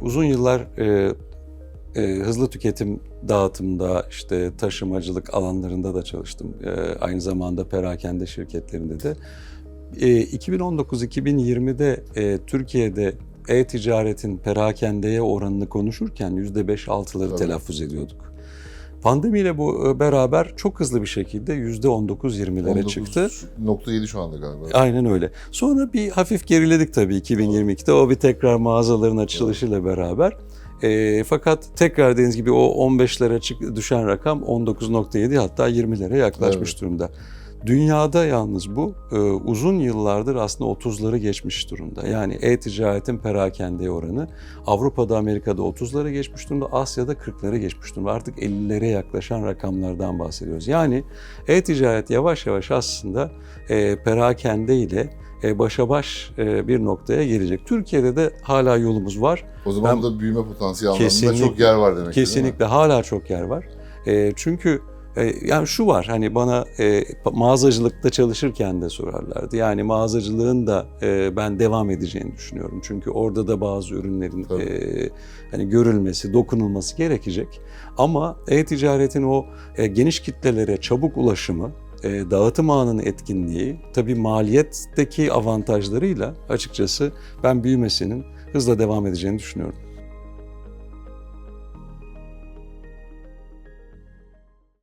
Uzun yıllar e, e, hızlı tüketim dağıtımda, işte taşımacılık alanlarında da çalıştım. E, aynı zamanda perakende şirketlerinde de. E, 2019-2020'de e, Türkiye'de e-ticaretin perakendeye oranını konuşurken %5-6'ları Tabii. telaffuz ediyorduk. Pandemiyle bu e, beraber çok hızlı bir şekilde %19-20'lere çıktı. 19.7 şu anda galiba. Aynen öyle. Sonra bir hafif geriledik tabii 2022'de. O bir tekrar mağazaların açılışıyla beraber. E, fakat tekrar dediğiniz gibi o 15'lere çık, düşen rakam 19.7 hatta 20'lere yaklaşmış Evet. durumda. Dünyada yalnız bu e, uzun yıllardır aslında 30'ları geçmiş durumda. Yani e-ticaretin perakende oranı Avrupa'da, Amerika'da 30'ları geçmiş durumda, Asya'da 40'ları geçmiş durumda. Artık 50'lere yaklaşan rakamlardan bahsediyoruz. Yani e-ticaret yavaş yavaş aslında e, perakende ile e, başa baş e, bir noktaya gelecek. Türkiye'de de hala yolumuz var. O zaman Ben- da büyüme potansiyeli anlamında çok yer var demek? Kesinlikle hala çok yer var. E, çünkü yani şu var hani bana e, mağazacılıkta çalışırken de sorarlardı. Yani mağazacılığın da e, ben devam edeceğini düşünüyorum. Çünkü orada da bazı ürünlerin Tabii. e, hani görülmesi, dokunulması gerekecek. Ama e-ticaretin o e, geniş kitlelere çabuk ulaşımı, e, dağıtım ağının etkinliği, tabii maliyetteki avantajlarıyla açıkçası ben büyümesinin hızla devam edeceğini düşünüyorum.